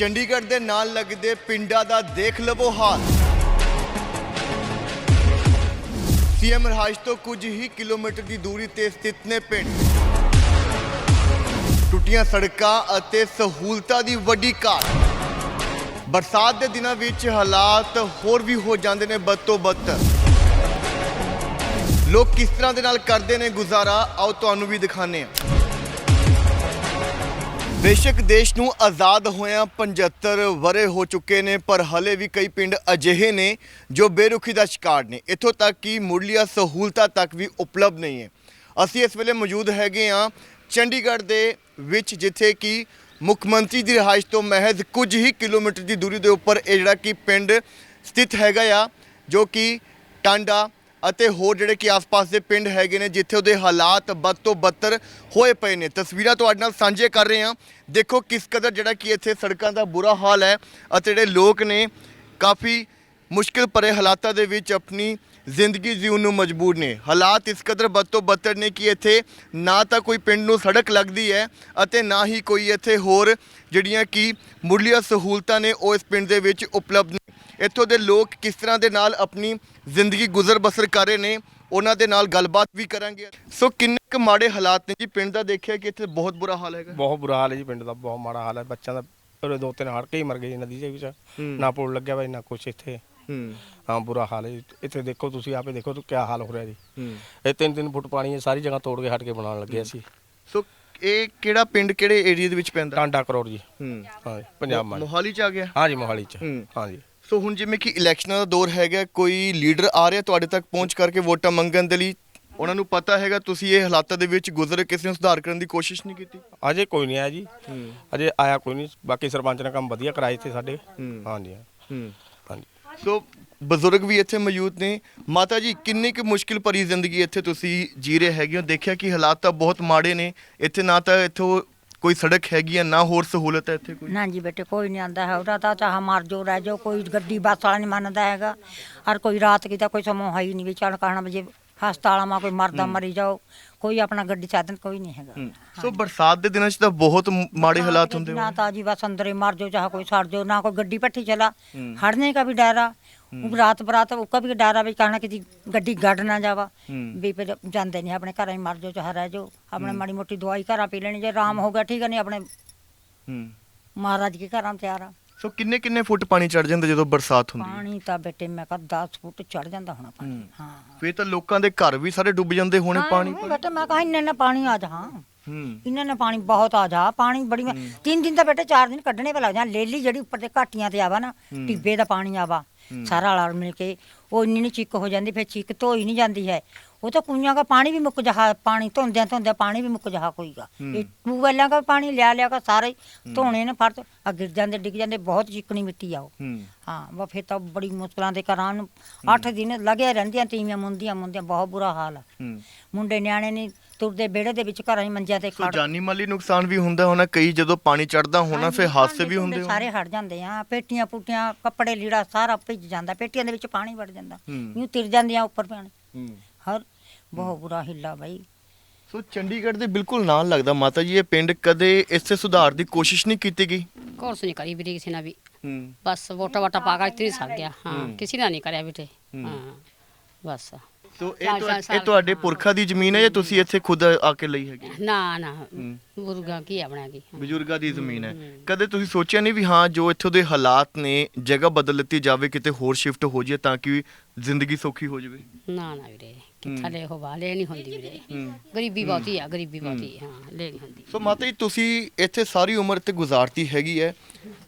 ਚੰਡੀਗੜ੍ਹ ਦੇ ਨਾਲ ਲੱਗਦੇ ਪਿੰਡਾਂ ਦਾ ਦੇਖ ਲਵੋ ਹਾਲ। ਸੀਐਮ ਰਿਹਾਇਸ਼ ਤੋਂ ਕੁਝ ਹੀ ਕਿਲੋਮੀਟਰ ਦੀ ਦੂਰੀ ਤੇ ਸਥਿਤ ਨੇ ਪਿੰਡ। ਟੁੱਟੀਆਂ ਸੜਕਾਂ ਅਤੇ ਸਹੂਲਤਾਂ ਦੀ ਵੱਡੀ ਘਾਟ। ਬਰਸਾਤ ਦੇ ਦਿਨਾਂ ਵਿੱਚ ਹਾਲਾਤ ਹੋਰ ਵੀ ਹੋ ਜਾਂਦੇ ਨੇ ਬਦ ਤੋਂ ਬਦਤਰ ਲੋਕ ਕਿਸ ਤਰ੍ਹਾਂ ਦੇ ਨਾਲ ਕਰਦੇ ਨੇ ਗੁਜ਼ਾਰਾ? ਆਓ ਤੁਹਾਨੂੰ ਵੀ ਦਿਖਾਣੇ ਆ ਬੇਸ਼ੱਕ ਦੇਸ਼ ਨੂੰ ਆਜ਼ਾਦ ਹੋਇਆਂ 75 ਵਰੇ ਹੋ ਚੁੱਕੇ ਨੇ, ਪਰ ਹਲੇ ਵੀ ਕਈ ਪਿੰਡ ਅਜਿਹੇ ਨੇ ਜੋ ਬੇਰੁਖੀ ਦਾ ਸ਼ਿਕਾਰ ਨੇ। ਇੱਥੋਂ ਤੱਕ ਕਿ ਮੁੱਢਲੀਆਂ ਸਹੂਲਤਾਂ ਤੱਕ ਵੀ ਉਪਲਬਧ ਨਹੀਂ ਹੈ। ਅਸੀਂ ਇਸ ਵੇਲੇ ਮੌਜੂਦ ਹੈਗੇ ਹਾਂ ਚੰਡੀਗੜ੍ਹ ਦੇ ਵਿੱਚ, ਜਿੱਥੇ ਕਿ ਮੁੱਖ ਮੰਤਰੀ ਦੀ ਰਿਹਾਇਸ਼ ਤੋਂ ਮਹਿਜ਼ ਕੁਝ ਹੀ ਕਿਲੋਮੀਟਰ ਦੀ ਦੂਰੀ ਦੇ ਉੱਪਰ ਇਹ ਜਿਹੜਾ ਕਿ ਪਿੰਡ ਸਥਿਤ ਹੈਗਾ ਆ, ਜੋ ਕਿ ਟਾਂਡਾ ਅਤੇ ਹੋਰ ਜਿਹੜੇ ਕਿ ਆਸ-ਪਾਸ ਦੇ ਪਿੰਡ ਹੈਗੇ ਨੇ, ਜਿੱਥੇ ਉਹਦੇ ਹਾਲਾਤ ਬਦ ਤੋਂ ਬੱਤਰ ਹੋਏ ਪਏ ਨੇ। ਤਸਵੀਰਾਂ ਤੁਹਾਡੇ ਨਾਲ ਸਾਂਝੇ ਕਰ ਰਹੇ ਹਾਂ। ਦੇਖੋ ਕਿਸ ਕਦਰ ਜਿਹੜਾ ਕਿ ਇੱਥੇ ਸੜਕਾਂ ਦਾ ਬੁਰਾ ਹਾਲ ਹੈ ਅਤੇ ਜਿਹੜੇ ਲੋਕ ਨੇ, ਕਾਫੀ ਮੁਸ਼ਕਿਲ ਭਰੇ ਹਾਲਾਤਾਂ ਦੇ ਵਿੱਚ ਆਪਣੀ ਜ਼ਿੰਦਗੀ ਜਿਉਣ ਨੂੰ ਮਜਬੂਰ ਨੇ। ਹਾਲਾਤ ਇਸ ਕਦਰ ਬਦ ਤੋਂ ਬੱਤਰ ਨੇ ਕਿ ਇੱਥੇ ਨਾ ਤਾਂ ਕੋਈ ਪਿੰਡ ਨੂੰ ਸੜਕ ਲੱਗਦੀ ਹੈ ਅਤੇ ਨਾ ਹੀ ਕੋਈ ਇੱਥੇ ਹੋਰ ਜਿਹੜੀਆਂ ਕਿ ਮੁੱਢਲੀਆਂ ਸਹੂਲਤਾਂ ਨੇ, ਉਹ ਇਸ ਪਿੰਡ ਦੇ ਵਿੱਚ ਉਪਲਬਧ ਇੱਥੋਂ ਦੇ ਲੋਕ ਕਿਸ ਤਰ੍ਹਾਂ ਦੇ ਨਾਲ ਆਪਣੀ ਜ਼ਿੰਦਗੀ ਗੁਜ਼ਰ ਬਸਰ ਕਰ ਰਹੇ ਨੇ ਉਹਨਾਂ ਦੇ ਨਾਲ ਗੱਲਬਾਤ ਵੀ ਕਰਾਂਗੇ। ਸੋ ਕਿੰਨੇ ਕੁ ਮਾੜੇ ਹਾਲਾਤ ਨੇ ਜੀ? ਪਿੰਡ ਦਾ ਦੇਖਿਆ ਕਿ ਇੱਥੇ ਬਹੁਤ ਬੁਰਾ ਹਾਲ ਹੈਗਾ। ਬਹੁਤ ਬੁਰਾ ਹਾਲ ਹੈ ਜੀ ਪਿੰਡ ਦਾ ਬਹੁਤ ਮਾੜਾ ਹਾਲ ਹੈ। ਬੱਚਿਆਂ ਦਾ ਪੂਰੇ ਦੋ ਤਿੰਨ ਹੜ ਕੇ ਹੀ ਮਰ ਗਏ ਜੀ ਨਦੀ ਦੇ ਵਿੱਚ। ਨਾ ਪੁਲ ਲੱਗਿਆ ਵਾ ਨਾ ਕੁਛ ਇੱਥੇ। ਹੂੰ। ਬੁਰਾ ਹਾਲ ਹੈ ਜੀ। ਇੱਥੇ ਦੇਖੋ ਤੁਸੀਂ ਆਪੇ ਦੇਖੋ ਤੂੰ ਕਿਆ ਹਾਲ ਹੋ ਰਿਹਾ ਜੀ। ਇਹ ਤਿੰਨ ਤਿੰਨ ਫੁੱਟ ਪਾਣੀ ਹੈ ਸਾਰੀ ਜਗ੍ਹਾ ਤੋੜ ਕੇ ਹਟ ਕੇ ਬਣਾਉਣ ਲੱਗੇ ਅਸੀਂ। ਸੋ ਇਹ ਕਿਹੜਾ ਪਿੰਡ ਕਿਹੜੇ ਏਰੀਆ ਦੇ ਵਿੱਚ ਪੈਂਦਾ? ਟਾਂਡਾ ਕਰੋੜ ਜੀ। ਹੂੰ। ਹਾਂ ਜੀ, ਪੰਜਾਬ ਮਾਨ ਮੋਹਾਲੀ ਚ ਆ ਗਿਆ? ਹਾਂ ਜੀ ਮੋਹਾਲੀ ਚ। ਹੂੰ। ਹਾਂ ਜੀ। ਸੋ ਹੁਣ ਜਿਵੇਂ ਕਿ ਇਲੈਕਸ਼ਨਾਂ ਦਾ ਦੌਰ ਹੈਗਾ ਕੋਈ ਲੀਡਰ ਆ ਰਿਹਾ ਤੁਹਾਡੇ ਤੱਕ ਪਹੁੰਚ ਕਰਕੇ ਵੋਟਾਂ ਮੰਗਣ ਦੇ ਲਈ ਉਹਨਾਂ ਨੂੰ ਪਤਾ ਹੈਗਾ ਤੁਸੀਂ ਇਹ ਹਾਲਾਤਾਂ ਦੇ ਵਿੱਚ ਗੁਜ਼ਰੇ ਕਿਸੇ ਨੂੰ ਸੁਧਾਰ ਕਰਨ ਦੀ ਕੋਸ਼ਿਸ਼ ਨਹੀਂ ਕੀਤੀ? ਅਜੇ ਕੋਈ ਨਹੀਂ ਆਇਆ ਜੀ। ਅਜੇ ਆਇਆ ਕੋਈ ਨਹੀਂ। ਬਾਕੀ ਸਰਪੰਚ ਨੇ ਕੰਮ ਵਧੀਆ ਕਰਾਏ ਇੱਥੇ ਸਾਡੇ। ਹੂੰ। ਹਾਂ ਜੀ ਹੂੰ। ਹਾਂ। ਜੀ ਸੋ ਬਜ਼ੁਰਗ ਵੀ ਇੱਥੇ ਮੌਜੂਦ ਨੇ। ਮਾਤਾ ਜੀ ਕਿੰਨੀ ਕੁ ਮੁਸ਼ਕਿਲ ਭਰੀ ਜ਼ਿੰਦਗੀ ਇੱਥੇ ਤੁਸੀਂ ਜੀ ਰਹੇ ਹੈਗੇ ਹੋ? ਦੇਖਿਆ ਕਿ ਹਾਲਾਤ ਤਾਂ ਬਹੁਤ ਮਾੜੇ ਨੇ। ਇੱਥੇ ਨਾ ਤਾਂ ਇੱਥੋਂ ਕੋਈ ਸੜਕ ਹੈਗੀ ਆ ਨਾ ਹੋਰ ਸਹੂਲਤ ਹੈ ਇੱਥੇ ਕੋਈ? ਨਾ ਜੀ ਬੇਟੇ ਕੋਈ ਨਹੀਂ ਆਂਦਾ ਹੈ ਉਹਦਾ ਤਾਂ ਚਾਹ ਮਰ ਜੋ ਰਹਿ ਜੋ ਕੋਈ ਗੱਡੀ ਬੱਸ ਵਾਲਾ ਨਹੀਂ ਮੰਨਦਾ ਹੈਗਾ। ਔਰ ਕੋਈ ਰਾਤ ਕੀ ਤਾਂ ਕੋਈ ਸਮਾਂ ਹੈ ਨਹੀਂ ਵੀ ਚੱਲ ਕਾਹਣਾ ਵਜੇ ਹਸਪਤਾਲਾਂ ਮਾ ਕੋਈ ਮਰਦਾ ਮਰੀ ਜਾਓ। ਕੋਈ ਆਪਣਾ ਗੱਡੀ ਸਾਧਨ ਕੋਈ ਨਹੀਂ ਹੈਗਾ। ਸੋ ਬਰਸਾਤ ਦੇ ਦਿਨਾਂ 'ਚ ਤਾਂ ਬਹੁਤ ਮਾੜੇ ਹਾਲਾਤ ਹੁੰਦੇ ਨਾ ਤਾਂ ਜੀ ਬਸ ਅੰਦਰੇ ਮਰ ਜਾਓ ਚਾਹ ਕੋਈ ਸੜ ਜਾਓ ਨਾ ਕੋਈ ਗੱਡੀ ਪੱਠੀ ਚਲਾ। ਹੜਨੇ ਕਾ ਵੀ ਡਰ ਉਹ ਰਾਤ ਬਰਾਤ ਉਹ ਕਾ ਵੀ ਡਰ ਆ ਵੀ ਕਹਣਾ ਕਿ ਗੱਡੀ ਗੱਡ ਨਾ ਜਾਵਾ। ਵੀ ਫਿਰ ਜਾਂਦੇ ਨਹੀਂ ਆਪਣੇ ਘਰਾਂ ਹੀ ਮਰ ਜਾਓ ਚਾਹ ਰਹਿ ਜਾਓ। ਆਪਣੇ ਮਾੜੀ ਮੋਟੀ ਦਵਾਈ ਘਰਾਂ ਪੀ ਲੈਣੀ ਜੇ ਆਰਾਮ ਹੋ ਗਿਆ ਠੀਕ ਨਹੀਂ ਆਪਣੇ ਮਹਾਰਾਜ ਕੀ ਘਰਾਂ ਤਿਆਰ ਆ। ਸੋ ਕਿੰਨੇ ਕਿੰਨੇ ਫੁੱਟ ਪਾਣੀ ਚੜ ਜਾਂਦਾ ਜਦੋਂ ਬਰਸਾਤ ਹੁੰਦੀ ਹੈ? ਪਾਣੀ ਤਾਂ ਬੇਟੇ ਮੈਂ ਕਹ 10 ਫੁੱਟ ਚੜ ਜਾਂਦਾ ਹੋਣਾ ਪਾਣੀ। ਹਾਂ। ਫੇਰ ਤਾਂ ਲੋਕਾਂ ਦੇ ਘਰ ਵੀ ਸਾਰੇ ਡੁੱਬ ਜਾਂਦੇ ਹੋਣੇ ਪਾਣੀ। ਹਾਂ, ਬੇਟੇ ਮੈਂ ਕਹਾ ਇੰਨਾ ਨਾ ਪਾਣੀ ਆ ਜਾ। ਹਾਂ। ਹੂੰ ਇਹਨਾਂ ਨੇ ਪਾਣੀ ਬਹੁਤ ਆ ਜਾ ਪਾਣੀ ਬੜੀ ਮੈਂ- ਤਿੰਨ ਦਿਨ ਤਾਂ ਬੇਟੇ ਚਾਰ ਦਿਨ ਕੱਢਣੇ ਪੈ ਲੱਗ ਜਾਂ ਲੇਲੀ ਜਿਹੜੀ ਉੱਪਰ ਤੇ ਘਾਟੀਆਂ ਤੇ ਆਵਾ ਨਾ ਟਿੱਬੇ ਦਾ ਪਾਣੀ ਆਵਾ। ਸਾਰਾ ਰਲ ਮਿਲ ਕੇ ਉਹ ਇੰਨੀ ਨੀ ਚਿੱਕ ਹੋ ਜਾਂਦੀ ਫਿਰ ਚਿੱਕ ਧੋਈ ਨਹੀਂ ਜਾਂਦੀ ਹੈ। ਉਹ ਤਾਂ ਕੁਈਆਂ ਦਾ ਪਾਣੀ ਵੀ ਮੁੱਕ ਜਹਾ ਪਾਣੀ ਧੋਂਦਿਆਂ ਧੋਂਦਿਆਂ ਪਾਣੀ ਵੀ ਮੁੱਕ ਜਹਾ ਕੋਈਗਾ ਇਹ ਟੂਵੈਲਾਂ ਦਾ ਪਾਣੀ ਲਿਆ ਲਿਆ ਕੇ ਸਾਰੇ ਧੋਣੇ ਨੇ ਫਰਤ ਆ ਗਿਰ ਜਾਂਦੇ ਡਿੱਗ ਜਾਂਦੇ ਬਹੁਤ ਚਿਕਨੀ ਮਿੱਟੀ ਆ ਉਹ। ਹੂੰ। ਵਾ ਫਿਰ ਤਾਂ ਬੜੀ ਮੁਸ਼ਕਲਾਂ ਦੇ ਘਰਾਂ ਨੂੰ 8 ਦਿਨ ਲੱਗਿਆ ਰਹਿੰਦੀਆਂ ਤੀਵੀਆਂ ਮੁੰਦੀਆਂ ਮੁੰਦੀਆਂ ਬਹੁਤ ਬੁਰਾ ਹਾਲ ਆ। ਮੁੰਡੇ ਨਿਆਣੇ ਨਹੀਂ ਤੁਰਦੇ ਵਿਹੜੇ ਦੇ ਵਿੱਚ ਘਰਾਂ ਹੀ ਮੰਜਿਆਂ ਤੇ ਖੜ ਜਾਨੀ ਮਾਲੀ ਨੁਕਸਾਨ ਵੀ ਹੁੰਦਾ ਹੋਣਾ ਕਈ ਜਦੋਂ ਪਾਣੀ ਚੜਦਾ ਹੋਣਾ ਫਿਰ ਹਾਦਸੇ ਵੀ ਹੁੰਦੇ ਸਾਰੇ ਹਟ ਜਾਂਦੇ ਆ ਪੇਟੀਆਂ ਪੁੱਟੀਆਂ ਕੱਪੜੇ ਲੀੜਾ ਸਾਰਾ ਭਿੱਜ ਜਾਂਦਾ ਪੇਟੀਆਂ ਦੇ ਵਿੱਚ ਪਾਣੀ ਵੜ ਜਾਂਦਾ। ਹੂੰ। ਯੂੰ ਤਿਰ ਜਾਂਦੀਆਂ ਉੱਪਰ ਪਾਣੀ ਹੂੰ। ਹਰ ਬਹੁਤ ਬੁਰਾ ਹਿੱਲਾ ਬਾਈ। ਸੋ ਚੰਡੀਗੜ੍ਹ ਦੇ ਬਿਲਕੁਲ ਨਾਲ ਲੱਗਦਾ ਮਾਤਾ ਜੀ ਇਹ ਪਿੰਡ ਕਦੇ ਇਸੇ ਸੁਧਾਰ ਦੀ ਕੋਸ਼ਿਸ਼ ਨਹੀਂ ਕੀਤੀ ਗਈ? ਕੋਰਸ ਨਹੀਂ ਕਰੀ ਵੀਰੇ ਕਿਸੇ ਨੇ ਵੀ। ਹੂੰ। ਬਸ ਵੋਟਾ ਵਾਟਾ ਪਾ ਕੇ ਇੱਥੇ ਹੀ ਸਰ ਗਿਆ। ਹਾਂ ਕਿਸੇ ਨੇ ਨਹੀਂ ਕਰਿਆ ਬੇਟੇ ਸੋ ਇਹ ਚਾਰ- ਤੁਹਾ- ਚਾਰ ਇਹ ਸਾਲ। ਤੁਹਾਡੇ ਪੁਰਖਾ ਦੀ ਜ਼ਮੀਨ ਹੈ ਜਾਂ ਤੁਸੀਂ ਇੱਥੇ ਖੁਦ ਆ ਕੇ ਲਈ ਹੈਗੀ? ਨਾ ਨਾ। ਬੁਰਗਾ ਕੀ ਆਪਣਾ ਕੀ? ਬਜ਼ੁਰਗਾਂ ਦੀ ਜ਼ਮੀਨ ਹੈ। ਕਦੇ ਤੁਸੀਂ ਸੋਚਿਆ ਨਹੀਂ ਵੀ ਹਾਂ ਜੋ ਇੱਥੋਂ ਦੇ ਹਾਲਾਤ ਨੇ ਜਗ੍ਹਾ ਬਦਲ ਦਿੱਤੀ ਜਾਵੇ ਕਿਤੇ ਹੋਰ ਸ਼ਿਫਟ ਹੋ ਜਾਏ ਤਾਂ ਕਿ ਜ਼ਿੰਦਗੀ ਸੌਖੀ ਹੋ ਜਾਵੇ? ਨਾ ਨਾ ਵੀਰੇ। ਕਿੱਥਾ ਲੈ ਹੋ ਲੈ ਨਹੀਂ ਹੁੰਦੀ ਵੀਰੇ। ਗਰੀਬੀ ਬਹੁਤੀ ਆ ਗਰੀਬੀ ਬਹੁਤੀ ਹਾਂ ਲੈ ਨਹੀਂ ਹੁੰਦੀ। ਸੋ ਮਾਤਾ ਜੀ ਤੁਸੀਂ ਇੱਥੇ ਸਾਰੀ ਉਮਰ ਤੇ ਗੁਜ਼ਾਰਤੀ ਹੈਗੀ ਹੈ।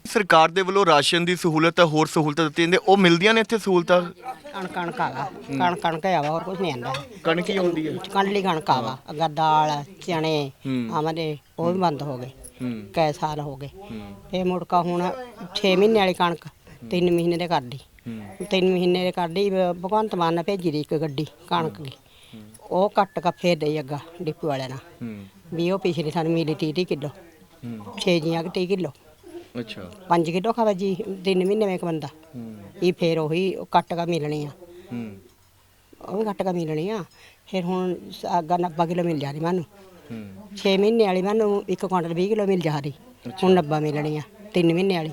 ਸਰਕਾਰ ਦੇ ਵੱਲੋਂ ਰਾਸ਼ਨ ਦੀ ਸਹੂਲਤ ਹੈ ਹੋਰ ਸਹੂਲਤਾਂ ਦਿੱਤੀਆਂ ਨੇ ਉਹ ਮਿਲਦੀਆਂ ਨੇ ਇੱਥੇ ਸਹੂਲਤਾਂ? ਕਣ ਕਣਕ ਆਵਾ ਕਣ ਕਣਕ ਆਵਾ ਹੋਰ ਕੁਝ ਨਹੀਂ ਆਂਦਾ। ਕਣਕ ਹੀ ਹੁੰਦੀ ਹੈ। ਕੰਡਲੀ ਕਣਕ ਆਵਾ ਅਗਾ ਦਾਲ ਚਣੇ ਹੂੰ। ਆਵਾਂਦੇ ਉਹ ਵੀ ਬੰਦ ਹੋ ਗਏ। ਕੈ ਸਾਲ ਹੋ ਗਏ। ਇਹ ਮੁੜਕਾ ਹੁਣ 6 ਮਹੀਨੇ ਵਾਲੀ ਕਣਕ 3 ਮਹੀਨੇ ਦੇ ਕਰਦੀ। 3 ਮਹੀਨੇ ਦੇ ਕਰਦੀ ਭਗਵੰਤ ਮਾਨ ਨੇ ਭੇਜੀ ਦੀ ਇੱਕ ਗੱਡੀ ਕਣਕ ਦੀ। ਉਹ ਕੱਟ ਕੇ ਫੇਰ ਦੇਈ ਅੱਗਾ ਡਿਪੂ ਵਾਲਿਆਂ ਨਾਲ। ਵੀ ਉਹ ਪਿਛਲੇ ਸਾਨੂੰ ਮਿਲੀ 30 ਕਿਲੋ ਹੂੰ। 6 ਜੀਆਂ 30 ਕਿਲੋ। ਅੱਛਾ। 5 ਕਿਲੋ ਖਾਵਾ ਜੀ 3 ਮਹੀਨੇ ਵਿੱਚ ਬੰਦਾ। ਇਹ ਫੇਰ ਉਹੀ ਕੱਟ ਕੇ ਮਿਲਣੀ ਆ ਉਹ ਵੀ ਘੱਟ ਕਾ ਮਿਲਣੀ ਆ ਫਿਰ ਹੁਣ ਅੱਗਾ 90 ਕਿਲੋ ਮਿਲ ਜਾਣੀ ਮੈਨੂੰ। ਹੂੰ। 6 ਮਹੀਨੇ ਵਾਲੀ ਮੈਨੂੰ ਇੱਕ ਕੁਇੰਟਲ 20 ਕਿਲੋ ਮਿਲ ਜਾ ਰਹੀ। ਹੁਣ 90 ਮਿਲਣੀ ਆ ਤਿੰਨ ਮਹੀਨੇ ਵਾਲੀ।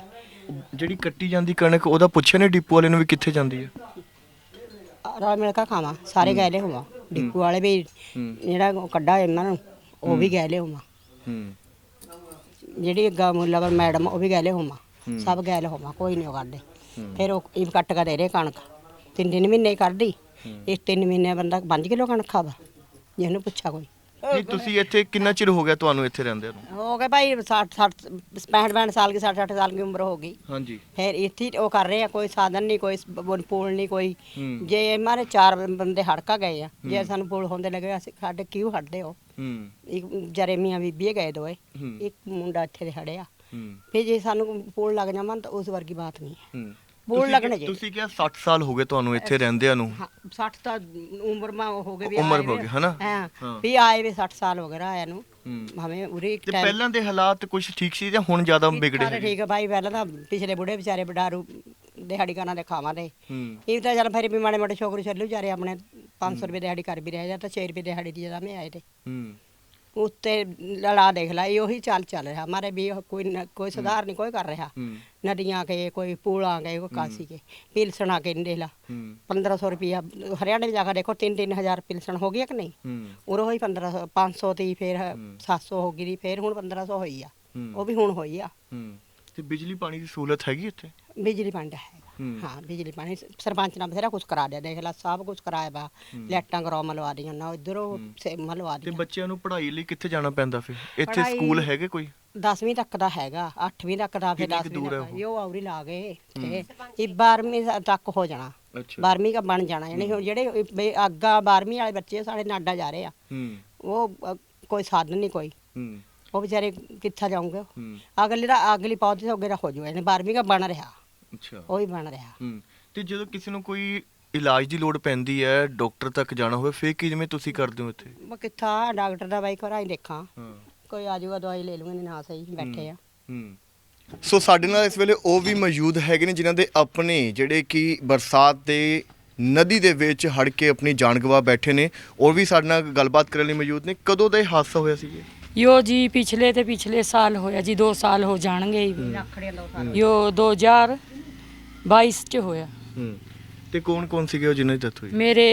ਜਿਹੜੀ ਕੱਟੀ ਜਾਂਦੀ ਕਣਕ ਉਹਦਾ ਪੁੱਛਿਆ ਨੇ ਡਿਪੂ ਵਾਲੇ ਨੂੰ ਵੀ ਕਿੱਥੇ ਜਾਂਦੀ ਹੈ ਰਲ ਮਿਲ ਕੇ ਖਾਵਾਂ ਸਾਰੇ ਗਏ ਲੈ ਹੋਵਾਂ। ਡਿਪੂ ਵਾਲੇ ਵੀ ਜਿਹੜਾ ਉਹ ਕੱਢਾ ਇਹਨਾਂ ਨੂੰ ਉਹ ਵੀ ਗਏ ਲੈ ਹੋਵਾਂ। ਹੂੰ। ਜਿਹੜੀ ਅੱਗਾ ਮੁੱਲਾਵਰ ਮੈਡਮ ਉਹ ਵੀ ਗਏ ਲੈ ਹੋਵਾਂ ਸਭ ਗਏ ਲੈ ਹੋਵਾਂ ਕੋਈ ਨਹੀਂ ਉਹ ਕਰਦੇ। ਫਿਰ ਉਹ ਇਹ ਕੱਟ ਕੇ ਦੇ ਰਹੇ ਕਣਕ। ਤਿੰਨ ਤਿੰਨ ਮਹੀਨੇ ਕਰਦੀ ਇਸ ਤਿੰਨ ਮਹੀਨੇ ਬੰਦਾ 5 ਕਿਲੋ ਕਣਕ ਖਾਵਾ ਜਿਹਨੂੰ ਪੁੱਛਾ ਕੋਈ। ਨਹੀਂ ਤੁਸੀਂ ਇੱਥੇ ਕਿੰਨਾ ਚਿਰ ਹੋ ਗਿਆ ਤੁਹਾਨੂੰ ਇੱਥੇ ਰਹਿੰਦੇ ਨੂੰ? ਹੋ ਗਏ ਭਾਈ 60 60 65 65 ਸਾਲ ਦੀ 60 60 ਸਾਲ ਦੀ ਉਮਰ ਹੋ ਗਈ। ਹਾਂਜੀ। ਫਿਰ ਇੱਥੇ ਹੀ ਉਹ ਕਰ ਰਹੇ ਆ ਕੋਈ ਸਾਧਨ ਨਹੀਂ ਕੋਈ ਸ- ਪੁਲ ਨਹੀਂ ਕੋਈ ਹੂੰ। ਜੇ ਮਾਰੇ ਚਾਰ ਬੰਦੇ ਹੜਕਾ ਗਏ ਆ ਜੇ ਸਾਨੂੰ ਪੁਲ ਹੁੰਦੇ ਲੱਗੇ ਅਸੀਂ ਸਾਡੇ ਕਿਉਂ ਹਟਦੇ ਹੋ? ਹੂੰ। ਇੱਕ ਜਰੇ ਮੀਆਂ ਬੀਬੀ ਗਏ ਦੋਏ ਹੂੰ। ਇੱਕ ਮੁੰਡਾ ਇੱਥੇ ਦੇ ਖੜਿਆ। ਹੂੰ। ਫਿਰ ਜੇ ਸਾਨੂੰ ਪੁਲ ਲੱਗ ਜਾਵਾਂ ਤਾਂ ਉਸ ਵਰਗੀ ਬਾਤ ਨਹੀਂ ਹੈ। ਹੂੰ। ਬੋਲ ਲੱਗਣੇ ਜੀ। ਤੁਸੀਂ ਕਿਹਾ 60 ਸਾਲ ਹੋ ਗਏ ਤੁਹਾਨੂੰ ਇੱਥੇ ਰਹਿੰਦਿਆਂ ਨੂੰ ਹਾਂ 60 ਤਾਂ ਉਮਰ ਮਾ ਹੋ ਗਏ ਵੀ ਉਮਰ ਹੋ ਗਈ, ਹਨਾ? ਹਾਂ। ਵੀ ਆਏ ਵੀ 60 ਸਾਲ ਹੋ ਗਏ ਆਇਆ ਨੂੰ ਹਮੇ ਉਰੇ ਇੱਕ ਟਾਈਮ ਪਹਿਲਾਂ ਦੇ ਹਾਲਾਤ ਕੁਝ ਠੀਕ ਸੀ ਜਾਂ ਹੁਣ ਜ਼ਿਆਦਾ ਵਿਗੜੇ ਸਾਰੇ? ਠੀਕ ਹੈ ਭਾਈ ਪਹਿਲਾਂ ਤਾਂ ਪਿਛਲੇ ਬੁੜੇ ਵਿਚਾਰੇ ਬਡਾਰੂ ਦਿਹਾੜੀ ਕਰਨਾ ਦੇ ਖਾਵਾਂ ਦੇ ਇਹ ਤਾਂ ਚੱਲ ਫਿਰ ਵੀ ਮਾੜੇ ਮਾੜੇ ਛੋਕਰੇ ਚੱਲੂ ਵਿਚਾਰੇ ਆਪਣੇ 500 ਰੁਪਏ ਦਿਹਾੜੀ ਕਰ ਵੀ ਰਹੇ ਜਾਂ ਤਾਂ 6 ਰੁਪਏ ਦਿਹਾੜੀ ਦੀ ਜਦਾ ਮੈਂ ਆਏ ਤੇ ਹੂੰ ਉੱਤੇ ਲੜਾ ਦੇਖ ਲਾ ਇਹ ਉਹੀ ਚੱਲ ਚੱਲ ਰਿਹਾ। ਮਾਰੇ ਵੀ ਕੋਈ ਕੋਈ ਸੁਧਾਰ ਨਹੀਂ ਕੋਈ ਕਰ ਰਿਹਾ। ਹੂੰ। ਨਦੀਆਂ ਕੇ ਕੋਈ ਪੁਲਾਂ ਕੇ ਕੋਈ ਕਾਸੀ ਕੇ ਪਿਲਸਣਾ ਕੇ ਦੇਖ ਲਾ। ਹੂੰ। 1500 ਰੁਪਿਆ ਹਰਿਆਣੇ ਜਾ ਕੇ ਦੇਖੋ 3-3000 ਪਿਲਸਣ ਹੋ ਗਿਆ ਕਿ ਨਹੀਂ? ਹੂੰ। ਉਰੋਂ ਹੋਈ 1500 500 ਤੀ ਫਿਰ 700 ਹੋ ਗਈ ਦੀ ਫਿਰ ਹੁਣ 1500 ਹੋਈ ਆ। ਹੂੰ। ਉਹ ਵੀ ਹੁਣ ਹੋਈ ਆ। ਹੂੰ। ਤੇ ਬਿਜਲੀ ਪਾਣੀ ਦੀ ਸਹੂਲਤ ਹੈਗੀ ਇੱਥੇ? ਬਿਜਲੀ ਪੰਡ ਹੈਗਾ ਹੂੰ। ਹਾਂ। ਬਿਜਲੀ ਪਾਣੀ ਸਰਪੰਚ ਨੇ ਬਥੇਰਾ ਕੁਝ ਕਰਾ ਦਿਆ ਦੇਖ ਲਾ ਸਭ ਕੁਝ ਕਰਾਇਆ ਵਾ। ਲੈਟਾਂ ਕਰੋ ਮਲਵਾ ਦੀਆਂ ਨਾ ਇਧਰੋਂ ਮਲਵਾ ਤੇ ਦੀਆਂ। ਬੱਚਿਆਂ ਨੂੰ ਪੜ੍ਹਾਈ ਲਈ ਕਿੱਥੇ ਜਾਣਾ ਪੈਂਦਾ ਫਿਰ? ਇੱਥੇ ਪੜ੍ਹਾਈ- ਸਕੂਲ ਹੈਗੇ ਕੋਈ? 10ਵੀਂ ਤੱਕ ਦਾ ਹੈਗਾ 8ਵੀਂ ਤੱਕ ਦਾ ਫਿਰ ਕਿੰਨੀ ਕੁ 10ਵੀਂ ਦੂਰ ਹੈ ਤੱਕ ਉਹ? ਉਹ ਆਉਰੀ ਲਾ ਗਏ ਤੇ ਇਹ 12ਵੀਂ ਤੱਕ ਹੋ ਜਾਣਾ। ਅੱਛਾ। 12ਵੀਂ ਦਾ ਬਣ ਜਾਣਾ। ਯਾਨੀ ਹੁਣ ਜਿਹੜੇ ਇਹ ਬੇ- ਅੱਗਾ 12ਵੀਂ ਵਾਲੇ ਬੱਚੇ ਸਾਡੇ ਨਾਡਾ ਜਾ ਰਹੇ ਆ। ਹੂੰ। ਉਹ ਅ, ਕੋਈ ਸਾਧਨ ਨਹੀਂ ਕੋਈ। ਹੂੰ। ਉਹ ਵਿਚਾਰੇ ਕਿੱਥਾ ਜਾਉਂਗੇ ਹੂੰ। ਅਗਲੀ ਦਾ ਅਗਲੀ ਪੌਦੇ ਤੋਂ ਅੱਗੇ ਦਾ ਹੋ ਜੂ ਇਹਨੇ 12ਵੀਂ ਦਾ ਬਣ ਰਿਹਾ। ਅੱਛਾ। ਉਹ ਹੀ ਬਣ ਰਿਹਾ। ਹੂੰ ਤੇ ਜਦੋਂ ਕਿਸੇ ਨੂੰ ਕੋਈ ਇਲਾਜ ਦੀ ਲੋੜ ਪੈਂਦੀ ਹੈ ਡਾਕਟਰ ਤੱਕ ਜਾਣਾ ਹੋਵੇ ਫਿਰ ਕਿਵੇਂ ਤੁਸੀਂ ਕਰਦੇ ਹੋ ਇੱਥੇ? ਮੈਂ ਕਿੱਥਾ ਡਾਕਟਰ ਦਾ ਬਾਈ ਘਰਾਂ ਹੀ ਦੇਖਾਂ। ਹਾਂ। ਕੋਈ ਆ ਜਾਊਗਾ ਦਵਾਈ ਲੈ ਲੂੰਗੇ ਨਹੀਂ ਨਾ ਸਹੀ ਬੈਠੇ ਆ। ਹੂੰ ਸੋ ਸਾਡੇ ਨਾਲ ਇਸ ਵੇਲੇ ਉਹ ਵੀ ਮੌਜੂਦ ਹੈਗੇ ਨੇ ਜਿਨ੍ਹਾਂ ਦੇ ਆਪਣੇ ਜਿਹੜੇ ਕਿ ਬਰਸਾਤ ਦੇ ਨਦੀ ਦੇ ਵਿੱਚ ਹੜ ਕੇ ਆਪਣੀ ਜਾਨ ਗਵਾ ਬੈਠੇ ਨੇ ਉਹ ਵੀ ਸਾਡੇ ਨਾਲ ਗੱਲਬਾਤ ਕਰਨ ਲਈ ਮੌਜੂਦ ਨੇ। ਕਦੋਂ ਦਾ ਇਹ ਹਾਦਸਾ ਹੋਇਆ ਸੀ ਇਹ? ਯੋ ਜੀ ਪਿਛਲੇ ਤੇ ਪਿਛਲੇ ਸਾਲ ਹੋਇਆ ਜੀ 2 ਸਾਲ ਹੋ ਜਾਣਗੇ ਜੀ। ਯੋ 2022 ਚ ਹੋਇਆ ਹੂੰ ਤੇ ਕੌਣ ਕੌਣ ਸੀਗੇ ਉਹ ਜਿਨ੍ਹਾਂ ਦੀ ਡੈਥ ਹੋਈ ਮੇਰੇ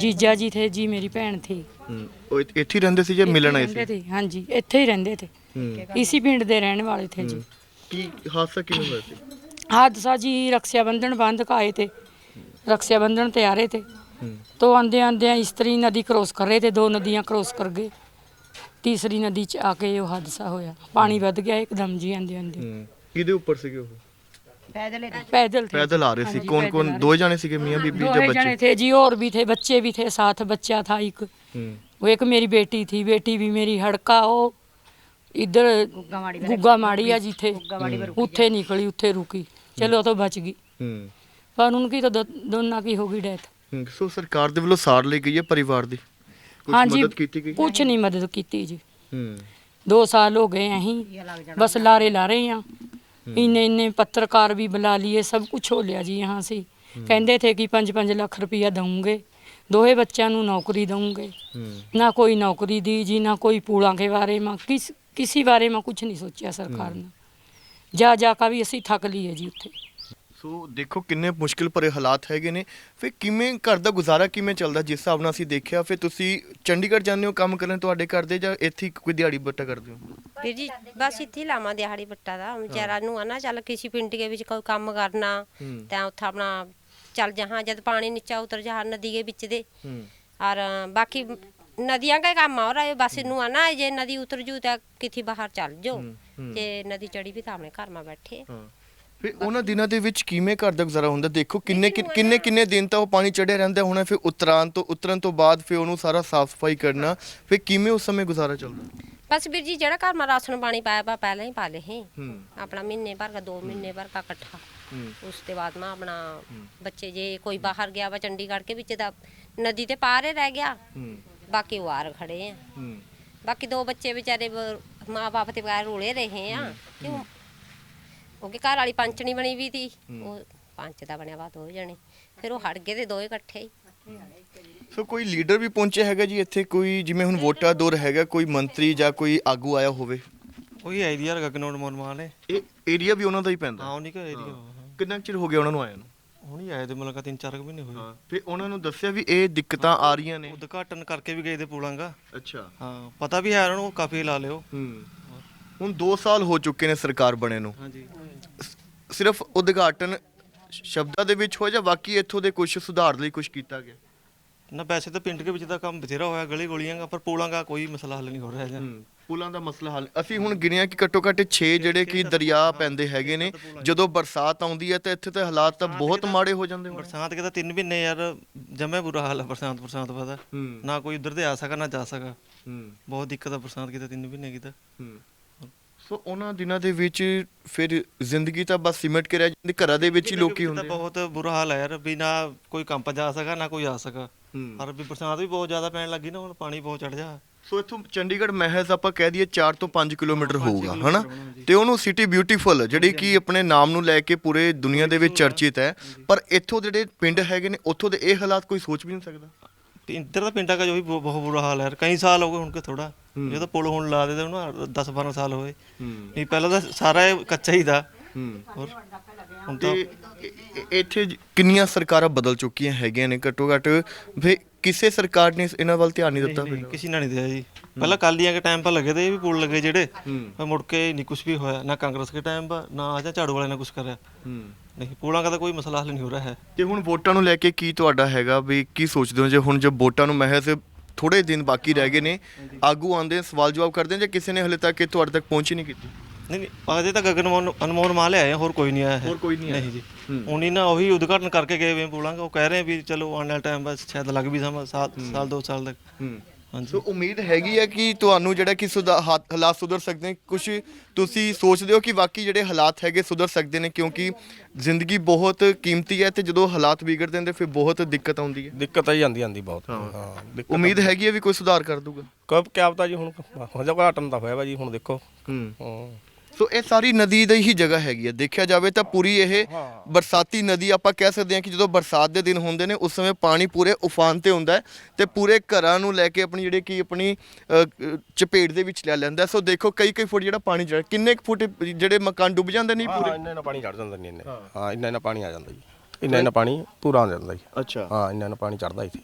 ਜੀਜਾ ਜੀ ਥੇ ਜੀ ਮੇਰੀ ਭੈਣ ਥੀ ਹੂੰ ਉਹ ਇੱਥੇ ਇੱਥੇ ਹੀ ਰਹਿੰਦੇ ਸੀ ਜਾਂ ਮਿਲਣ ਆਏ ਰਹਿੰਦੇ ਸੀ ਥੇ ਹਾਂਜੀ ਇੱਥੇ ਹੀ ਰਹਿੰਦੇ ਥੇ ਹੂੰ ਇਸੀ ਪਿੰਡ ਦੇ ਰਹਿਣ ਵਾਲੇ ਥੇ ਜੀ ਕੀ ਹਾਦਸਾ ਕਿਵੇਂ ਹੋਇਆ ਸੀ ਹਾਦਸਾ ਜੀ ਰਕਸ਼ਾ ਬੰਧਨ ਬੰਦ ਕਾਏ थे रक्षा बंधन ते आ रहे थे हम्म। तो आंदे आंदे स्त्री नदी क्रॉस कर रहे थे दो नदियां क्रॉस कर गए तीसरी नदी च आके ये हादसा होया पानी ਵੱਧ ਗਿਆ ਇੱਕਦਮ ਜੀ ਆਂਦੇ ਆਂਦੇ ਹੂੰ ਕਿਹਦੇ ਉੱਪਰ ਸੀਗੇ ਉਹ ਪੈਦਲ पैदल थे ਪੈਦਲ ਆ ਰਹੇ ਸੀ ਹਾਂਜੀ, ਕੌਣ पैदल ਕੌਣ आ रहे ਦੋ ਜਾਣੇ ਸੀਗੇ ਮੀਆਂ ਬੀਬੀ दो ਜਾਂ ही जने ਬੱਚੇ थे जी और भी थे बच्चे भी थे साथ बच्चा था एक ਹੂੰ वो एक मेरी बेटी थी बेटी भी मेरी हड़का वो इधर गुग्गा माड़ी आ जिथे ਉੱਥੇ ਨਿਕਲੀ ਉੱਥੇ ਰੁਕੀ ਚਲੋ ਤੋਂ ਬਚ ਗਈ ਹੂੰ ਪਰ ਉਨਕੀ ਤਾਂ ਦੋ- ਦੋਨਾਂ ਕੀ ਹੋ ਗਈ ਡੈਥ ਹੂੰ, ਸੋ ਸਰਕਾਰ ਦੇ ਵੱਲੋਂ ਸਾਰ ਲਈ ਗਈ ਹੈ ਪਰਿਵਾਰ ਦੀ ਕੁਝ ਹਾਂਜੀ ਮਦਦ ਕੀਤੀ ਗਈ ਕੁਛ ਨਹੀਂ ਮਦਦ ਕੀਤੀ ਜੀ ਹੂੰ दो साल हो गए हैं ही बस लारे ला रहे हैं इन्ने ਇੰਨੇ ਇੰਨੇ ਪੱਤਰਕਾਰ ਵੀ ਬੁਲਾ ਲਈਏ ਸਭ ਕੁਝ ਹੋ ਲਿਆ ਜੀ ਯਹਾਂ ਸੀ ਕਹਿੰਦੇ ਥੇ ਕਿ 5-5 ਲੱਖ ਰੁਪਇਆ ਦਵਾਂਗੇ ਦੋਹੇ ਬੱਚਿਆਂ ਨੂੰ ਨੌਕਰੀ ਦਵਾਂਗੇ ਨਾ ਕੋਈ ਨੌਕਰੀ ਦੀ ਜੀ ਨਾ ਕੋਈ ਪੂਲਾਂ ਕੇ ਬਾਰੇ ਮਾ ਕਿਸ ਕਿਸੇ ਬਾਰੇ ਮਾ ਕੁਝ ਨਹੀਂ ਸੋਚਿਆ ਸਰਕਾਰ ਨੇ। ਜਾ ਜਾ ਕਾ ਵੀ ਅਸੀਂ ਥੱਕ ਲਈਏ ਜੀ ਉੱਥੇ। ਸੋ ਦੇਖੋ ਕਿੰਨੇ ਮੁਸ਼ਕਿਲ ਭਰੇ ਹਾਲਾਤ ਹੈਗੇ ਨੇ। ਫਿਰ ਕਿਵੇਂ ਘਰ ਦਾ ਗੁਜ਼ਾਰਾ ਕਿਵੇਂ ਚੱਲਦਾ? ਜਿਸ ਹਿਸਾਬ ਨਾਲ ਅਸੀਂ ਦੇਖਿਆ ਫਿਰ ਤੁਸੀਂ ਚੰਡੀਗੜ੍ਹ ਜਾਂਦੇ ਹੋ ਕੰਮ ਕਰਨ ਤੁਹਾਡੇ ਘਰ ਦੇ ਜਾਂ ਇੱਥੇ ਕੋਈ ਦਿਹਾੜੀ ਬੱਟਾ ਕਰਦੇ ਹੋ? ਵੀਰ ਜੀ ਬਸ ਇੱਥੇ ਲਾਵਾਂ ਦਿਹਾੜੀ ਬੱਟਾ ਦਾ ਵਿਚਾਰਾ ਨੂੰ ਆ ਚੱਲ ਕਿਸੇ ਪਿੰਡ ਦੇ ਵਿੱਚ ਕੋਈ ਕੰਮ ਕਰਨਾ ਤਾਂ ਉੱਥੇ ਆਪਣਾ ਚੱਲ ਜਹਾਂ ਜਦ ਪਾਣੀ ਨੀਚਾ ਉਤਰ ਜਹਾਂ ਨਦੀ ਦੇ ਵਿੱਚ ਦੇ। ਔਰ ਬਾਕੀ ਨਦੀਆਂ ਦਾ ਕੰਮ ਆ ਔਰ ਇਹ ਬਸ ਨੂੰ ਆ ਜੇ ਨਦੀ ਉਤਰ ਜੂ ਤਾਂ ਕਿਥੇ ਬਾਹਰ ਚੱਲ ਜੋ ਤੇ ਨਦੀ ਚੜੀ ਵੀ ਤਾਂ ਆਪਣੇ ਘਰ ਮਾ ਬੈਠੇ। ਫਿਰ ਉਹਨਾਂ ਦਿਨਾਂ ਦੇ ਵਿੱਚ ਕਿਵੇਂ ਘਰ ਦਾ ਗੁਜ਼ਾਰਾ ਹੁੰਦਾ? ਦੇਖੋ ਕਿੰਨੇ ਕਿੰਨੇ- ਕਿੰਨੇ ਦਿਨ ਤਾਂ ਉਹ ਪਾਣੀ ਚੜਿਆ ਰਹਿੰਦਾ ਹੋਣਾ ਫਿਰ ਉਤਰਾਂ ਤੋਂ ਉਤਰਨ ਤੋਂ ਬਾਅਦ ਫਿਰ ਉਹਨੂੰ ਸਾਰਾ ਸਾਫ਼ ਸਫ਼ਾਈ ਕਰਨਾ। ਫਿਰ ਕਿਵੇਂ ਉਸ ਸਮੇਂ ਗੁਜ਼ਾਰਾ ਚੱਲਦਾ? ਬਸ ਵੀਰ ਜੀ ਜਿਹੜਾ ਘਰ ਮਾ ਰਾਸ਼ਨ ਪਾਣੀ ਪਾਇਆ ਪਾ ਪਹਿਲਾਂ ਹੀ ਪਾ ਲੇ ਹੈ। ਆਪਣਾ ਮਹੀਨੇ ਭਰ ਦਾ 2 ਮਹੀਨੇ ਭਰ ਦਾ ਇਕੱਠਾ। ਉਸ ਤੇ ਬਾਅਦ ਮਾ ਆਪਣਾ ਬੱਚੇ ਜੇ ਕੋਈ ਬਾਹਰ ਗਿਆ ਵਾ ਚੰਡੀਗੜ੍ਹ ਕੇ ਵਿੱਚ ਦਾ ਨਦੀ ਤੇ ਪਾਰ ਰਹਿ ਗਿਆ। ਬਾਕੀ ਉਹ ਆਰ ਖੜੇ ਆ। ਬਾਕੀ ਦੋ ਬੱਚੇ ਵਿਚਾਰੇ ਮਾਪੇ ਤੇ ਬਗੈਰ ਰੋਲੇ ਰਹੇ ਆ। ਕਿਉਂ? ਉਹ ਕਿ ਘਰ ਵਾਲੀ ਪੰਚਣੀ ਬਣੀ ਵੀ ਸੀ ਉਹ ਪੰਚ ਦਾ ਬਣਿਆ ਵਾ ਦੋ ਜਣੇ। ਫਿਰ ਉਹ ਹਟ ਗਏ ਤੇ ਦੋਏ ਇਕੱਠੇ ਹੀ। ਸੋ ਕੋਈ ਲੀਡਰ ਵੀ ਪਹੁੰਚਿਆ ਹੈਗਾ ਜੀ ਇੱਥੇ? ਕੋਈ ਜਿਵੇਂ ਹੁਣ ਵੋਟਾਂ ਦੌਰ ਹੈਗਾ ਕੋਈ ਮੰਤਰੀ ਜਾਂ ਕੋਈ ਆਗੂ ਆਇਆ ਹੋਵੇ? ਉਹੀ ਆਈ ਦੀ ਯਾਰ ਗਗਨੋੜ ਮੋਰਮਾ ਵਾਲੇ? ਇਹ ਏਰੀਆ ਵੀ ਉਹਨਾਂ ਦਾ ਹੀ ਪੈਂਦਾ। ਹਾਂ ਉਨੀ ਕਾ ਏਰੀਆ ਕਿੰਨਾ ਕੁ ਚਿਰ ਹੋ ਗਿਆ ਉਹਨਾਂ ਨੂੰ ਆਇਆ ਨੂੰ? ਹੁਣੀ ਆਏ ਤੇ ਮਤਲਬ ਕਿ ਤਿੰਨ ਚਾਰ ਕੁ ਮਹੀਨੇ ਹੋਏ। ਹਾਂ ਫਿਰ ਉਹਨਾਂ ਨੂੰ ਦੱਸਿਆ ਵੀ ਇਹ ਦਿੱਕਤਾਂ ਆ ਰਹੀਆਂ ਨੇ? ਉਦਘਾਟਨ ਕਰਕੇ ਵੀ ਗਏ ਤੇ ਪੂਲਾਂਗਾ। ਅੱਛਾ। ਹਾਂ ਪਤਾ ਵੀ ਹੈ ਉਹਨਾਂ ਨੂੰ ਕਾਫੀ ਲਾ ਲਿਓ। ਹੂੰ। ਹੁਣ 2 ਸਾਲ ਹੋ ਚੁੱਕੇ ਨੇ ਸਰਕਾਰ ਬਣੇ ਨੂੰ। ਹਾਂਜੀ। ਸਿਰਫ ਉਦਘਾਟਨ ਸ਼ਬਦਾਂ ਦੇ ਵਿੱਚ ਹੋ ਜਾਂ ਬਾਕੀ ਇੱਥੋਂ ਦੇ ਕੁਝ ਸੁਧਾਰ ਲਈ ਕੁਝ ਕੀਤਾ ਗਿਆ? ਨਾ ਵੈਸੇ ਤਾਂ ਪਿੰਡ ਦੇ ਵਿੱਚ ਦਾ ਕੰਮ ਬਥੇਰਾ ਹੋਇਆ ਗਲੀ ਗੋਲੀਆਂ ਦਾ ਪਰ ਪੂਲਾਂਗਾ ਕੋਈ ਮਸਲਾ ਹੱਲ ਨਹੀਂ ਹੋ ਰਿਹਾ ਹੈ ਪੁਲਾਂ ਦਾ ਮਸਲਾ ਹੱਲ ਅਸੀਂ ਹੁਣ ਗਿਣਿਆ ਕਿ ਘੱਟੋ ਘੱਟ 6 ਜਿਹੜੇ ਕਿ ਦਰਿਆ ਪੈਂਦੇ ਹੈਗੇ ਨੇ ਜਦੋਂ ਬਰਸਾਤ ਆਉਂਦੀ ਹੈ ਤਾਂ ਇੱਥੇ ਤੇ ਹਾਲਾਤ ਤਾਂ ਬਹੁਤ ਮਾੜੇ ਹੋ ਜਾਂਦੇ ਹੋਣੇ। ਬਰਸਾਤ ਕੇ ਤਾਂ ਤਿੰਨ ਮਹੀਨੇ ਯਾਰ ਜਮੇ ਬੁਰਾ ਹਾਲ ਹੈ ਬਰਸਾਤ ਬਰਸਾਤ ਪਤਾ ਨਾ ਕੋਈ ਉਧਰ ਦੇ ਆ ਸਕਾ ਨਾ ਜਾ ਸਕਾ। ਬਹੁਤ ਦਿੱਕਤ ਆ ਬਰਸਾਤ ਕੀ ਤਾਂ ਤਿੰਨ ਮਹੀਨੇ ਕੀ ਤਾਂ ਹੂੰ। ਸੋ ਉਹਨਾਂ ਦਿਨਾਂ ਦੇ ਵਿੱਚ ਫਿਰ ਜ਼ਿੰਦਗੀ ਤਾਂ ਬਸ ਸਿਮਟ ਕੇ ਰਹਿ ਜਾਂਦੀ ਘਰਾਂ ਦੇ ਵਿੱਚ ਹੀ ਲੋਕੀ ਤਾਂ ਹੁੰਦੇ ਆ। ਬਹੁਤ ਬੁਰਾ ਹਾਲ ਹੈ ਯਾਰ ਵੀ ਨਾ ਕੋਈ ਕੰਮ ਜਾ ਸਕਾ ਨਾ ਕੋਈ ਆ ਸਕਾ ਹੂੰ। ਵੀ ਬਰਸਾਤ ਵੀ ਬਹੁਤ ਜ਼ਿਆਦਾ ਪੈਣ ਲੱਗੀ ਨਾ ਹੁਣ ਪਾਣੀ ਬਹੁਤ ਚੜ ਜਾ ਸੋ ਇੱਥੋਂ ਚੰਡੀਗੜ੍ਹ ਮਹਿਜ਼ ਆਪਾਂ ਕਹਿ ਦਈਏ 4 ਤੋਂ 5 ਕਿਲੋਮੀਟਰ ਹੋਊਗਾ ਹਨਾ? ਤੇ ਉਹਨੂੰ ਸਿਟੀ ਬਿਊਟੀਫੁਲ ਜਿਹੜੀ ਕਿ ਆਪਣੇ ਨਾਮ ਨੂੰ ਲੈ ਕੇ ਪੂਰੇ ਦੁਨੀਆ ਦੇ ਵਿੱਚ ਚਰਚਿਤ ਹੈ। ਪਰ ਇੱਥੋਂ ਜਿਹੜੇ ਪਿੰਡ ਹੈਗੇ ਨੇ ਉੱਥੋਂ ਦੇ ਇਹ ਹਾਲਾਤ ਕੋਈ ਸੋਚ ਵੀ ਨਹੀਂ ਸਕਦਾ। ਤੇ ਇੱਧਰ ਦਾ ਪਿੰਡਾਂ ਦਾ ਜੋ ਵੀ ਬਹੁ- ਬਹੁਤ ਬੁਰਾ ਹਾਲ ਹੈ। ਕਈ ਸਾਲ ਹੋ ਗਏ ਹੁਣ ਕਿ ਥੋੜਾ ਜਦੋਂ ਪੁਲ ਹੁਣ ਲਾ ਦੇ ਤੇ ਉਹਨੂੰ 10 12 ਸਾਲ ਹੋਏ। ਹੂੰ। ਨਹੀਂ ਪਹਿਲਾਂ ਤਾਂ ਸਾਰਾ ਇਹ ਕੱਚਾ ਹੀ ਦਾ। ਹੂੰ। ਹੋਰ? ਹੁਣ ਤਾਂ ਤੇ ਇ- ਇ- ਇੱਥੇ ਜ- ਕਿੰਨੀਆਂ ਸਰਕਾਰਾਂ ਬਦਲ ਚੁੱਕੀਆਂ ਹੈਗੀਆਂ ਨੇ? ਘੱਟੋ ਘੱਟ ਵੀ ਕਿਸੇ ਸਰਕਾਰ ਨੇ ਇਹਨਾਂ ਵੱਲ ਧਿਆਨ ਨਹੀਂ ਦਿੱਤਾ ਨਹੀਂ, ਕਿਸੇ ਨੇ ਨਹੀਂ ਦਿਆ ਜੀ। ਪਹਿਲਾਂ ਕਾਲੀਆਂ ਕੇ ਟਾਈਮ ਪਰ ਲੱਗੇ ਤੇ ਇਹ ਵੀ ਪੁਲ ਲੱਗੇ ਜਿਹੜੇ। ਪਰ ਮੁੜ ਕੇ ਨਹੀਂ ਕੁਝ ਵੀ ਹੋਇਆ। ਨਾ ਕਾਂਗਰਸ ਕੇ ਟਾਈਮ ਪਰ ਨਾ ਆਜਾ ਝਾੜੂ ਵਾਲੇ ਨੇ ਕੁਝ ਕਰਿਆ। ਹੂੰ। ਨਹੀਂ ਪੁਲਾਂ ਦਾ ਕੋਈ ਮਸਲਾ ਹੱਲ ਨਹੀਂ ਹੋ ਰਿਹਾ ਹੈ। ਤੇ ਹੁਣ ਵੋਟਾਂ ਨੂੰ ਲੈ ਕੇ ਕੀ ਤੁਹਾਡਾ ਹੈਗਾ ਵੀ ਕੀ ਸੋਚਦੇ ਹੋ? ਜੇ ਹੁਣ ਜੇ ਵੋਟਾਂ ਨੂੰ ਮਹਿਜ਼ ਥੋੜੇ ਦਿਨ ਬਾਕੀ ਰਹਿ ਗਏ ਨੇ ਆਗੂ ਆਉਂਦੇ ਸਵਾਲ ਜਵਾਬ ਕਰਦੇ ਨੇ ਜਾਂ ਕਿਸੇ ਨੇ ਹਲੇ ਤੱਕ ਇਹ ਤੁਹਾਡੇ ਤੱਕ ਪਹੁੰਚ ਹੀ ਨਹੀਂ ਕੀਤੀ? ਨਹੀਂ ਨਹੀਂ ਅਜੇ ਤਾਂ ਗਗਨ ਮੋਹਨ ਅਨਮੋਲ ਮਾਲ ਆਏ ਹੋਰ ਕੋਈ ਨਹੀਂ ਆਇਆ ਹੈ। ਹੋਰ ਕੋਈ ਨਹੀਂ ਆਇਆ। ਨਹੀਂ ਜੀ। ਉਹਨੀ ਨਾ ਉਹੀ ਉਦਘਾਟਨ ਕਰਕੇ ਗਏ ਵੇ ਪੁਲਾਂਗਾ ਉਹ ਕਹਿ ਰਹੇ ਵੀ ਚਲੋ ਆਉਣ ਵਾਲਾ ਟਾਈਮ ਬਸ ਸ਼ਾਇਦ ਲੱਗ ਵੀ ਸਮਾਂ ਸਾਲ ਸਾਲ ਦੋ ਸਾਲ ਤੱਕ। ਸੋ ਉਮੀਦ ਹੈਗੀ ਹੈ ਕਿ ਤੁਹਾਨੂੰ ਜਿਹੜਾ ਕਿ ਸੁਧਾ- ਹਾਲਾਤ ਸੁਧਰ ਸਕਦੇ ਨੇ। ਕੁਝ ਤੁਸੀਂ ਸੋਚਦੇ ਹੋ ਕਿ ਵਾਕਈ ਜਿਹੜੇ ਹਾਲਾਤ ਹੈਗੇ ਸੁਧਰ ਸਕਦੇ ਨੇ ਕਿਉਂਕਿ ਜ਼ਿੰਦਗੀ ਬਹੁਤ ਕੀਮਤੀ ਹੈ ਤੇ ਜਦੋਂ ਹਾਲਾਤ ਵਿਗੜਦੇ ਨੇ ਤੇ ਫਿਰ ਬਹੁਤ ਦਿੱਕਤ ਆਉਂਦੀ ਹੈ। ਦਿੱਕਤ ਆਈ ਜਾਂਦੀ ਆਂਦੀ ਬਹੁਤ। ਹਾਂ। ਦਿੱਕਤ ਉਮੀਦ ਹੈਗੀ ਹੈ ਵੀ ਕੋਈ ਸੁਧਾਰ ਕਰ ਦੂਗਾ। ਕਬ ਕਿਆ ਪਤਾ ਜੀ ਹੁਣ ਹੋ ਜਾ ਘਾਟਨ ਦਾ ਹੋਇਆ ਵਾ ਜੀ ਹੁਣ ਦੇਖੋ। ਹੂੰ। ਹਾਂ। ਸੋ ਇਹ ਸਾਰੀ ਨਦੀ ਦੀ ਹੀ ਜਗ੍ਹਾ ਹੈਗੀ ਹੈ। ਦੇਖਿਆ ਜਾਵੇ ਤਾਂ ਪੂਰੀ ਇਹ ਬਰਸਾਤੀ ਨਦੀ ਆਪਾਂ ਕਹਿ ਸਕਦੇ ਹਾਂ ਕਿ ਜਦੋਂ ਬਰਸਾਤ ਦੇ ਦਿਨ ਹੁੰਦੇ ਨੇ ਉਸ ਸਮੇਂ ਪਾਣੀ ਪੂਰੇ ਉਫਾਨ ਤੇ ਹੁੰਦਾ ਹੈ ਤੇ ਪੂਰੇ ਘਰਾਂ ਨੂੰ ਲੈ ਕੇ ਆਪਣੀ ਜਿਹੜੇ ਕਿ ਆਪਣੀ ਅ, ਅ, ਚਪੇਟ ਦੇ ਵਿੱਚ ਲੈ ਲੈਂਦਾ ਹੈ। ਸੋ ਦੇਖੋ ਕਈ ਕਈ ਫੁੱਟ ਜਿਹੜਾ ਪਾਣੀ ਚੜ ਕਿੰਨੇ ਕੁ ਫੁੱਟ ਜਿਹੜੇ ਮਕਾਨ ਡੁੱਬ ਜਾਂਦੇ ਨਹੀਂ ਹਾਂ ਪੂਰੇ? ਇੰਨਾ ਇੰਨਾ ਪਾਣੀ ਚੜ ਜਾਂਦਾ ਨਹੀਂ ਇੰਨੇ ਹਾਂ। ਇੰਨਾ ਇੰਨਾ ਪਾਣੀ ਆ ਜਾਂਦਾ ਜੀ। ਇੰਨਾ ਇੰਨਾ ਪਾਣੀ ਪੂਰਾ ਆ ਜਾਂਦਾ ਜੀ। ਅੱਛਾ। ਹਾਂ ਇੰਨਾ ਇੰਨਾ ਪਾਣੀ ਚੜਦਾ ਇੱਥੇ।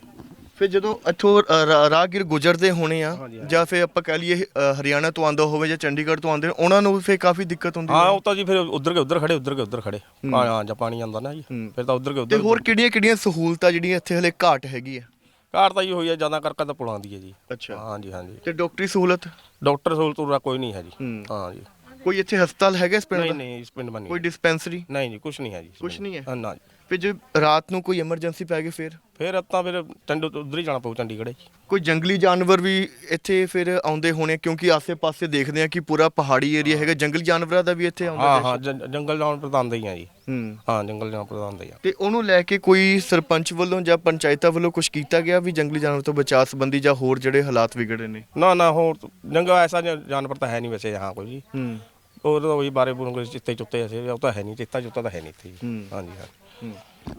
ਫਿਰ ਜਦੋਂ ਇੱਥੋਂ ਅ, ਰਾ- ਰਾਹਗੀਰ ਗੁਜ਼ਰਦੇ ਹੋਣੇ ਆ ਜਾਂ ਫਿਰ ਆਪਾਂ ਕਹਿ ਲਈਏ ਅ, ਹਰਿਆਣਾ ਤੋਂ ਆਉਂਦਾ ਹੋਵੇ ਜਾਂ ਚੰਡੀਗੜ੍ਹ ਤੋਂ ਆਉਂਦੇ ਨੇ ਉਹਨਾਂ ਨੂੰ ਫਿਰ ਕਾਫੀ ਦਿੱਕਤ ਹੁੰਦੀ ਹਾਂ ਹੈ। ਉਹ ਤਾਂ ਜੀ ਫਿਰ ਉਧਰ ਕੇ ਉਧਰ ਖੜੇ ਉਧਰ ਕੇ ਉਧਰ ਖੜੇ। ਹਾਂ। ਹਾਂ ਜਾਂ ਪਾਣੀ ਆਉਂਦਾ ਨਾ ਜੀ। ਫਿਰ ਤਾਂ ਉਧਰ ਕੇ ਤੇ ਉਧਰ ਹੋਰ ਕਿਹੜੀਆਂ ਕਿਹੜੀਆਂ ਸਹੂਲਤਾਂ ਜਿਹੜੀਆਂ ਇੱਥੇ ਹਲੇ ਘਾਟ ਹੈਗੀ ਹੈ ਕਾਰ ਤਾਂ ਜੀ ਹੋਈ ਹੈ ਜ਼ਿਆਦਾ ਕਰਕੇ ਤਾਂ ਪੁਲਾਂ ਦੀ ਹੈ ਜੀ। ਅੱਛਾ। ਹਾਂ ਜੀ ਹਾਂ ਜੀ ਤੇ ਡਾਕਟਰੀ ਸਹੂਲਤ? ਡਾਕਟਰ ਸਹੂਲਤ ਉਰਾ ਕੋਈ ਨਹੀਂ ਹੈ ਜੀ। ਹੂੰ। ਹਾਂ ਜੀ। ਕੋਈ ਇੱਥੇ ਹਸਪਤਾਲ ਹੈਗਾ ਇਸ ਪਿੰਡ ਨਹੀਂ ਦਾ? ਨਹੀਂ ਇਸ ਪਿੰਡ ਮਾ ਕੋਈ ਡਿਸਪੈਂਸਰੀ? ਨਹੀਂ ਜੀ ਕੁਝ ਨਹੀਂ ਹੈ ਜੀ ਇਸ ਕੁਛ ਪਿੰਡ। ਨਹੀਂ ਹੈ? ਹਾਂ, ਨਾ ਜੀ। ਫਿਰ ਜੇ ਰਾਤ ਨੂੰ ਕੋਈ ਐਮਰਜੈਂਸੀ ਪੈ ਗਈ ਫਿਰ? ਫਿਰ ਤਾਂ ਫਿਰ ਟੰਡੋ ਉਧਰ ਹੀ ਜਾਣਾ ਪਊ ਚੰਡੀਗੜ੍ਹ ਜੀ ਕੋਈ ਜੰਗਲੀ ਜਾਨਵਰ ਵੀ ਇੱਥੇ ਫਿਰ ਆਉਂਦੇ ਹੋਣੇ ਕਿਉਂਕਿ ਆਸੇ-ਪਾਸੇ ਦੇਖਦੇ ਆ ਕਿ ਪੂਰਾ ਪਹਾੜੀ ਏਰੀਆ ਹੈਗਾ। ਜੰਗਲੀ ਜਾਨਵਰਾਂ ਦਾ ਵੀ ਇੱਥੇ ਆਉਂਦਾ ਹਾਂ ਹਾਂ ਜੰ- ਜੰਗਲ ਜਾਣ ਪ੍ਰਧਾਨ ਦੇ ਹੀ ਆ ਜੀ। ਹੂੰ। ਹਾਂ ਜੰਗਲ ਜਾਣ ਪ੍ਰਧਾਨ ਦੇ ਹੀ ਆ। ਤੇ ਉਹਨੂੰ ਲੈ ਕੇ ਕੋਈ ਸਰਪੰਚ ਵੱਲੋਂ ਜਾਂ ਪੰਚਾਇਤਾਂ ਵੱਲੋਂ ਕੁਝ ਕੀਤਾ ਗਿਆ ਵੀ ਜੰਗਲੀ ਜਾਨਵਰ ਤੋਂ ਬਚਾਅ ਸੰਬੰਧੀ ਜਾਂ ਹੋਰ ਜਿਹੜੇ ਹਾਲਾਤ ਵਿਗੜੇ ਨੇ? ਨਾ ਨਾ ਹੋਰ ਤਾਂ- ਜੰਗਲ ਐਸਾ ਜ- ਜਾਨਵਰ ਤਾਂ ਹੈ ਨਹੀਂ ਵੈਸੇ यहाँ ਕੋਈ। ਜੀ ਹੂੰ। ਉਹ ਤਾਂ ਉਹੀ ਬਾਰੇ ਕੋਈ ਚਿੱਤੇ ਚੁੱਤੇ ਐਸੇ ਉਹ ਤਾਂ ਹੈ ਨਹੀਂ ਚਿੱਤਾ ਚੁੱਤਾ ਤਾਂ ਹੈ ਨਹੀਂ ਇੱਥੇ। ਜੀ ਹੂੰ। ਹਾਂਜੀ ਹਾਂ।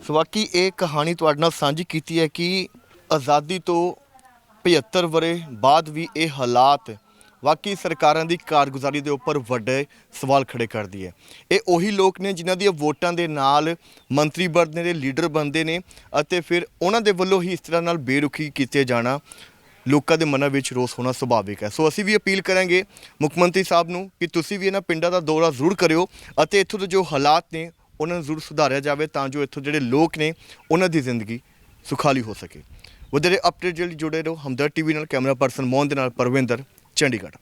ਸੋ ਬਾਕੀ ਇਹ ਕਹਾਣੀ ਤੁਹਾਡੇ ਨਾਲ ਸਾਂਝੀ ਕੀਤੀ ਹੈ ਕਿ ਆਜ਼ਾਦੀ ਤੋਂ 75 ਵਰੇ ਬਾਅਦ ਵੀ ਇਹ ਹਾਲਾਤ ਵਾਕਈ ਸਰਕਾਰਾਂ ਦੀ ਕਾਰਗੁਜ਼ਾਰੀ ਦੇ ਉੱਪਰ ਵੱਡੇ ਸਵਾਲ ਖੜੇ ਕਰਦੀ ਹੈ। ਇਹ ਉਹੀ ਲੋਕ ਨੇ ਜਿਨ੍ਹਾਂ ਦੀਆਂ ਵੋਟਾਂ ਦੇ ਨਾਲ ਮੰਤਰੀ ਬਣਦੇ ਨੇ, ਲੀਡਰ ਬਣਦੇ ਨੇ ਅਤੇ ਫਿਰ ਉਹਨਾਂ ਦੇ ਵੱਲੋਂ ਹੀ ਇਸ ਤਰ੍ਹਾਂ ਨਾਲ ਬੇਰੁਖੀ ਕੀਤੇ ਜਾਣਾ ਲੋਕਾਂ ਦੇ ਮਨਾਂ ਵਿੱਚ ਰੋਸ ਹੋਣਾ ਸੁਭਾਵਿਕ ਹੈ। ਸੋ ਅਸੀਂ ਵੀ ਅਪੀਲ ਕਰਾਂਗੇ ਮੁੱਖ ਮੰਤਰੀ ਸਾਹਿਬ ਨੂੰ ਕਿ ਤੁਸੀਂ ਵੀ ਇਹਨਾਂ ਪਿੰਡਾਂ ਦਾ ਦੌਰਾ ਜ਼ਰੂਰ ਕਰਿਓ ਅਤੇ ਇੱਥੋਂ ਦੇ ਜੋ ਹਾਲਾਤ ਨੇ ਉਹਨਾਂ ਨੂੰ ਜ਼ਰੂਰ ਸੁਧਾਰਿਆ ਜਾਵੇ ਤਾਂ ਜੋ ਇੱਥੋਂ ਜਿਹੜੇ ਲੋਕ ਨੇ ਉਹਨਾਂ ਦੀ ਜ਼ਿੰਦਗੀ ਸੁਖਾਲੀ ਹੋ ਸਕੇ। ਵਧੇਰੇ ਅਪਡੇਟ ਲਈ ਜੁੜੇ ਰਹੋ। ਹਮਦਰ ਟੀਵੀ ਨਾਲ ਕੈਮਰਾ ਪਰਸਨ ਮੋਹਨ ਦੇ ਨਾਲ ਪਰਵਿੰਦਰ, ਚੰਡੀਗੜ੍ਹ।